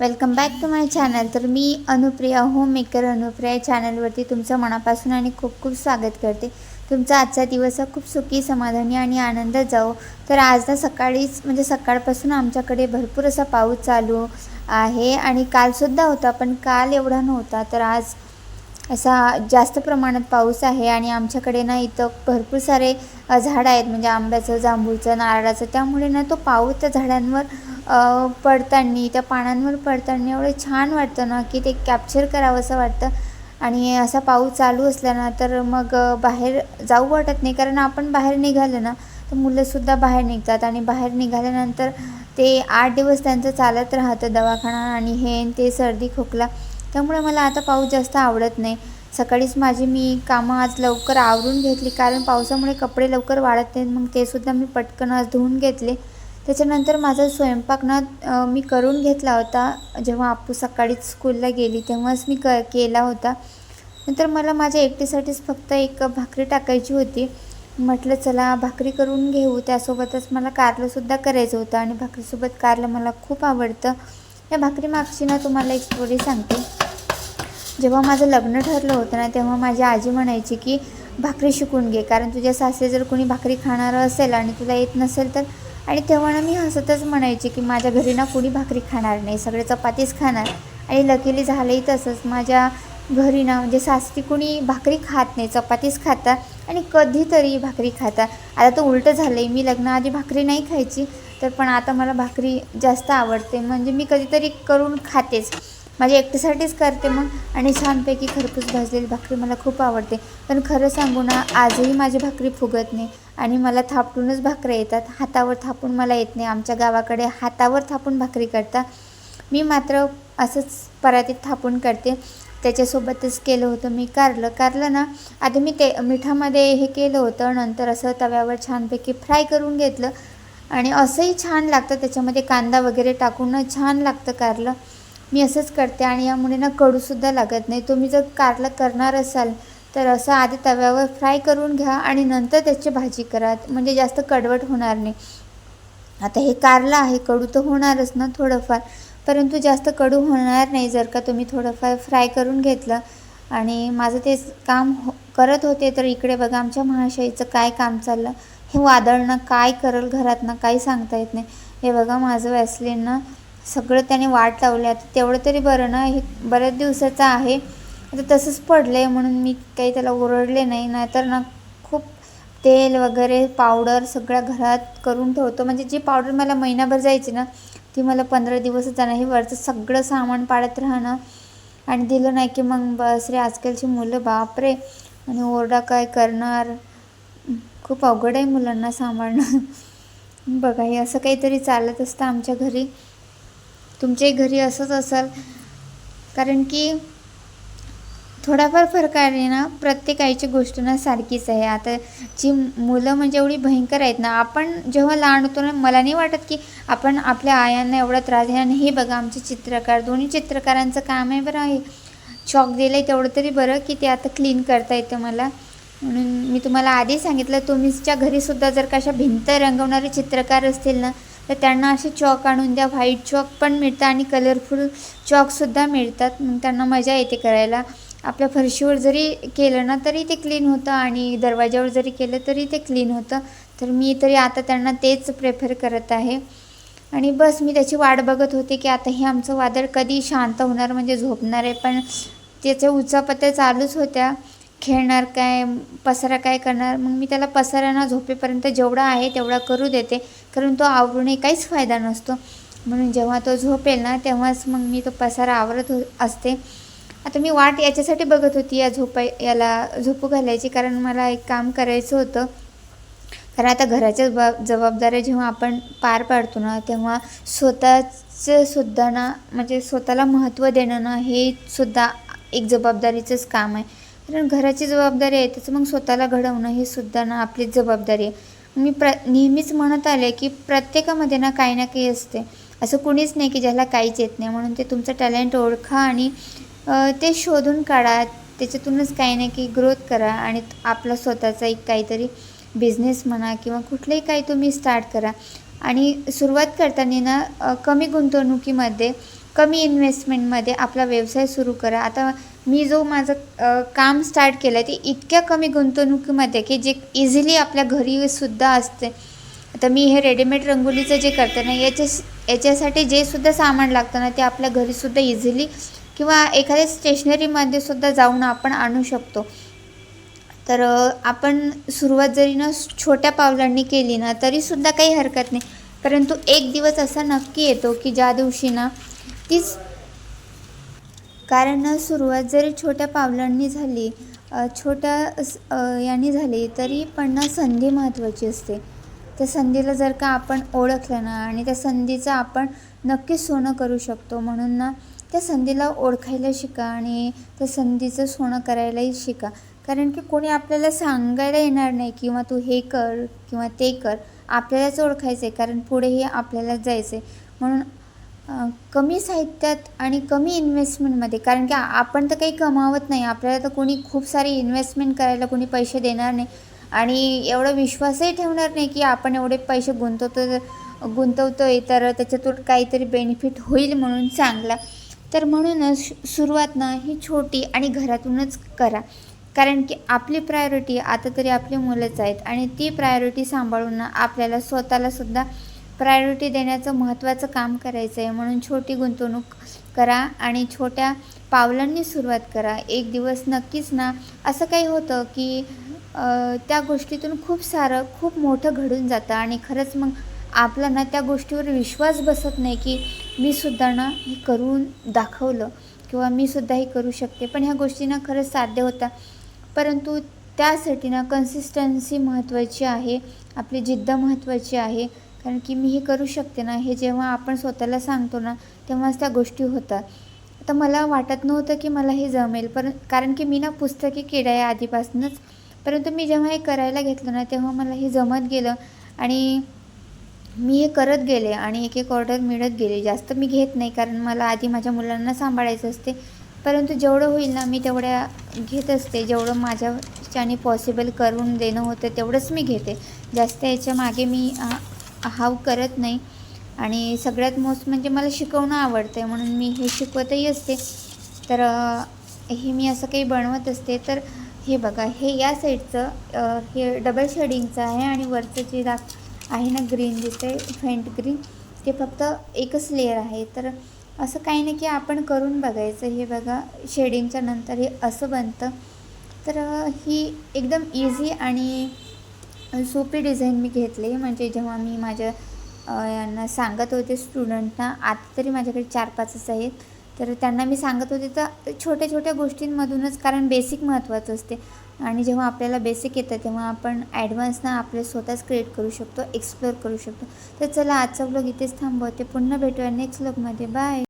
Welcome back to my channel तर मी Anupriya home maker Anupriya चॅनलवरती तुमचं मनापासून आणि खूप खूप स्वागत करते. तुमचा आजचा दिवस हा खूप सुखी समाधानी आणि आनंदात जाओ तर आज ना सकाळीच म्हणजे सकाळपासून आमच्याकडे भरपूर असा पाऊस चालू आहे आणि कालसुद्धा होता पण काल एवढा नव्हता. तर आज असा जास्त प्रमाणात पाऊस आहे आणि आमच्याकडे ना इथं भरपूर सारे झाडं आहेत. म्हणजे आंब्याचं जांभूळचं नारळाचं. त्यामुळे ना तो पाऊस त्या झाडांवर पडताना त्या पानांवर पडताना एवढं छान वाटतं ना की ते कॅप्चर करावं असं वाटतं. आणि असा पाऊस चालू असला ना तर मग बाहेर जाऊ वाटत नाही. कारण आपण बाहेर निघालं ना तर मुलंसुद्धा बाहेर निघतात. आणि बाहेर निघाल्यानंतर ते आठ दिवस त्यांचं चालत राहतं दवाखाना आणि हे ते सर्दी खोकला. त्यामुळे मला आता पाऊस जास्त आवडत नाही. सकाळीच माझी मी कामं आज लवकर आवरून घेतली कारण पावसामुळे कपडे लवकर वाढत नाहीत मग ते सुद्धा मी पटकन आज धुवून घेतले. त्याच्यानंतर माझा स्वयंपाक ना मी करून घेतला होता. जेव्हा आपू सकाळीच स्कूलला गेली तेव्हाच मी क केला होता. नंतर मला माझ्या एकटीसाठीच फक्त एक भाकरी टाकायची होती. म्हटलं चला भाकरी करून घेऊ. त्यासोबतच मला कारलंसुद्धा करायचं होतं आणि भाकरीसोबत कारलं मला खूप आवडतं. या भाकरी मागची ना तुम्हाला एक स्टोरी सांगते. जेव्हा माझं लग्न ठरलं होतं ना तेव्हा माझी आजी म्हणायची की भाकरी शिकून घे कारण तुझ्या सासरे जर कोणी भाकरी खाणारं असेल आणि तुला येत नसेल तर आणि तेव्हा ना मी हसतच म्हणायची की माझ्या घरी ना कोणी भाकरी खाणार नाही सगळे चपातीच खाणार. आणि लकीली झालंही तसंच माझ्या घरी ना म्हणजे सासरी कोणी भाकरी खात नाही चपातीच खातात आणि कधीतरी भाकरी खातात आता तर उलटं झालं आहे मी लग्नाआधी भाकरी नाही खायची तर पण आता मला भाकरी जास्त आवडते म्हणजे मी कधीतरी करून खातेच. माझ्या एकटीसाठीच करते मग. आणि छानपैकी खरपूस भाजलेली भाकरी मला खूप आवडते. पण खरं सांगू ना आजही माझी भाकरी फुगत नाही. आणि मला थापटूनच भाकऱ्या येतात. हातावर थापून मला येत नाही. आमच्या गावाकडे हातावर थापून भाकरी करतात मी मात्र असंच परातीत थापून करते. त्याच्यासोबतच केलं होतं मी कारलं. कारलं ना आधी मी ते मिठामध्ये हे केलं होतं. नंतर असं तव्यावर छानपैकी फ्राय करून घेतलं. आणि असंही छान लागतं. त्याच्यामध्ये कांदा वगैरे टाकून छान लागतं कारलं. मी असंच करते आणि यामुळे ना कडूसुद्धा लागत नाही. तुम्ही जर कारलं करणार असाल तर असं आधी तव्यावर फ्राय करून घ्या आणि नंतर त्याची भाजी करा. म्हणजे जास्त कडवट होणार नाही. आता हे कारलं आहे कडू तर होणारच ना थोडंफार. परंतु जास्त कडू होणार नाही जर का तुम्ही थोडंफार फ्राय करून घेतलं. आणि माझं ते काम हो करत होते तर इकडे बघा आमच्या महाशाईचं काय काम चाललं. हे वादळ ना काय करल घरात ना काही सांगता येत नाही. हे बघा माझं वॅसलीन ना सगळं त्याने वाट लावली. आता तेवढं तरी बरं ना हे बऱ्याच दिवसाचं आहे. आता तसंच पडलं आहे म्हणून मी काही त्याला ओरडले नाही. नाहीतर ना खूप तेल वगैरे पावडर सगळ्या घरात करून ठेवतो. म्हणजे जी पावडर मला महिनाभर जायची ना ती मला पंधरा दिवसच जाणं हे वरचं सगळं सामान पाडत राहणं आणि दिलं नाही की मग बस रे आजकालची मुलं बापरे. आणि ओरडा काय करणार? खूप अवघड आहे मुलांना सांभाळणं. बघा हे असं काहीतरी चालत असतं आमच्या घरी. तुमच्याही घरी असंच असेल. कारण की थोडाफार फरक आहे ना प्रत्येक आईची गोष्ट ना सारखीच आहे. आता जी मुलं म्हणजे एवढी भयंकर आहेत ना आपण जेव्हा लहान होतो ना मला नाही वाटत की आपण आपल्या आयांना एवढा त्रास आहे आणि हे बघा आमचे चित्रकार दोन्ही चित्रकारांचं काम आहे बरं आहे. चॉक दिलं आहे तेवढं तरी बरं की ते आता क्लीन करता येतं मला. म्हणून मी तुम्हाला आधी सांगितलं तुमच्या घरीसुद्धा जर का अशा भिंत रंगवणारे चित्रकार असतील ना तर त्यांना असे चॉक आणून द्या. व्हाईट चॉक पण मिळतं आणि कलरफुल चॉकसुद्धा मिळतात. मग त्यांना मजा येते करायला. आपल्या फरशीवर जरी केलं ना तरी ते क्लीन होतं आणि दरवाजावर जरी केलं तरी ते क्लीन होतं. तर मी तरी आता त्यांना तेच प्रेफर करत आहे. आणि बस मी त्याची वाट बघत होते की आता हे आमचं वादळ कधी शांत होणार म्हणजे झोपणार आहे. पण त्याच्या उचापत्या चालूच होत्या. खेळणार काय पसारा काय करणार? मग मी त्याला पसारा झोपेपर्यंत जेवढा आहे तेवढा करू देते. कारण तो आवरूनही काहीच फायदा नसतो. म्हणून जेव्हा तो झोपेल ना तेव्हाच मग मी तो पसारा आवरत हो असते. आता मी वाट याच्यासाठी बघत होती या झोपाय याला झोपू घालायची. कारण मला एक काम करायचं होतं. कारण आता घराच्या जबाब जबाबदाऱ्या जेव्हा आपण पार पाडतो ना तेव्हा स्वतःचं सुद्धा ना म्हणजे स्वतःला महत्त्व देणं ना हे सुद्धा एक जबाबदारीचंच काम आहे. कारण घराची जबाबदारी आहे त्याचं मग स्वतःला घडवणं हे सुद्धा ना आपलीच जबाबदारी आहे. मी प्र नेहमीच म्हणत आले की प्रत्येकामध्ये ना काही ना काही असते. असं कुणीच नाही की ज्याला काहीच येत नाही. म्हणून ते तुमचं टॅलेंट ओळखा आणि ते शोधून काढा. त्याच्यातूनच काही ना काही ग्रोथ करा आणि आपला स्वतःचा एक काहीतरी बिझनेस म्हणा किंवा कुठलंही काही तुम्ही स्टार्ट करा. आणि सुरुवात करताना ना कमी गुंतवणुकीमध्ये कमी इन्व्हेस्टमेंटमध्ये आपला व्यवसाय सुरू करा. आता मी जो माझं काम स्टार्ट केलं ते इतक्या कमी गुंतवणुकीमध्ये की जे इझिली आपल्या घरीसुद्धा असते. आता मी हे रेडीमेड रंगोलीचं जे करते ना याच्या याच्यासाठी जे सुद्धा सामान लागतं ना ते आपल्या घरीसुद्धा इझिली किंवा एखाद्या स्टेशनरीमध्ये सुद्धा जाऊन आपण आणू शकतो. तर आपण सुरुवात जरी ना छोट्या पावलांनी केली ना तरीसुद्धा काही हरकत नाही. परंतु एक दिवस असा नक्की येतो की ज्या दिवशी ना तीच कारण सुरुवात जरी छोट्या पावलांनी झाली छोट्या यांनी झाली तरी पण संधी महत्त्वाची असते. त्या संधीला जर का आपण ओळखलं ना आणि त्या संधीचं आपण नक्कीच सोनं करू शकतो म्हणून ना त्या संधीला ओळखायला शिका आणि त्या संधीचं सोनं करायलाही शिका. कारण की कोणी आपल्याला सांगायला येणार नाही किंवा तू हे कर किंवा ते कर आपल्यालाच ओळखायचं आहे कारण पुढेही आपल्यालाच जायचं आहे म्हणून कमी साहित्यात आणि कमी इन्व्हेस्टमेंटमध्ये कारण की आपण तर काही कमावत नाही. आपल्याला तर कोणी खूप सारी इन्व्हेस्टमेंट करायला कोणी पैसे देणार नाही. आणि एवढा विश्वासही ठेवणार नाही की आपण एवढे पैसे गुंतवतो गुंतवतो आहे तर त्याच्यातून काहीतरी बेनिफिट होईल म्हणून चांगला. तर म्हणूनच सुरुवात ना ही छोटी आणि घरातूनच करा. कारण की आपली प्रायोरिटी आता तरी आपली मुलंच आहेत. आणि ती प्रायोरिटी सांभाळून ना आपल्याला स्वतःला सुद्धा प्रायोरिटी देण्याचं महत्त्वाचं काम करायचं आहे म्हणून छोटी गुंतवणूक करा आणि छोट्या पावलांनी सुरुवात करा. एक दिवस नक्कीच ना. असं काही होतं की त्या गोष्टीतून खूप सारं खूप मोठं घडून जातं आणि खरंच मग आपला ना त्या गोष्टीवर विश्वास बसत नाही की मी सुद्धा ना हे करून दाखवलं किंवा मी सुद्धा हे करू शकते. पण ह्या गोष्टींना खरंच साध्य होता परंतु त्यासाठी ना कन्सिस्टन्सी महत्त्वाची आहे. आपली जिद्द महत्त्वाची आहे. कारण की मी हे करू शकते ना हे जेव्हा आपण स्वतःला सांगतो ना तेव्हाच त्या गोष्टी होतात. तर मला वाटत नव्हतं की मला हे जमेल पर कारण की मी ना पुस्तके किडा आहे आधीपासूनच परंतु मी जेव्हा हे करायला घेतलं ना तेव्हा मला हे जमत गेलं आणि मी हे करत गेले आणि एक एक ऑर्डर मिळत गेले. जास्त मी घेत नाही कारण मला आधी माझ्या मुलांना सांभाळायचं असते. परंतु जेवढं होईल ना मी तेवढ्या घेत असते. जेवढं माझ्याच्याने पॉसिबल करून देणं होतं तेवढंच मी घेते. जास्त याच्या मागे मी हाव करत नाही. आणि सगळ्यात मोस्ट म्हणजे मला शिकवणं आवडतं आहे म्हणून मी हे शिकवतही असते. तर हे मी असं काही बनवत असते. तर हे बघा हे या साईडचं हे डबल शेडिंगचं आहे आणि वरचं जे दाख आहे ना ग्रीन दिसते फेंट ग्रीन ते फक्त एकच लेअर आहे. तर असं काही नाही की आपण करून बघायचं. हे बघा शेडिंगच्या नंतर हे असं बनतं. तर ही एकदम इझी आणि सोपी डिझाईन मी घेतली. म्हणजे जेव्हा मी माझ्या यांना सांगत होते स्टुडंटना आता तरी माझ्याकडे चार पाचच आहेत. तर त्यांना मी सांगत होते तर छोट्या छोट्या गोष्टींमधूनच कारण बेसिक महत्त्वाचं असते. आणि जेव्हा आपल्याला बेसिक येतं तेव्हा आपण ॲडव्हान्सना आपले स्वतःच क्रिएट करू शकतो एक्सप्लोअर करू शकतो. तर चला आजचा ब्लॉग इथेच थांबवते. पुन्हा भेटूया नेक्स्ट ब्लॉगमध्ये बाय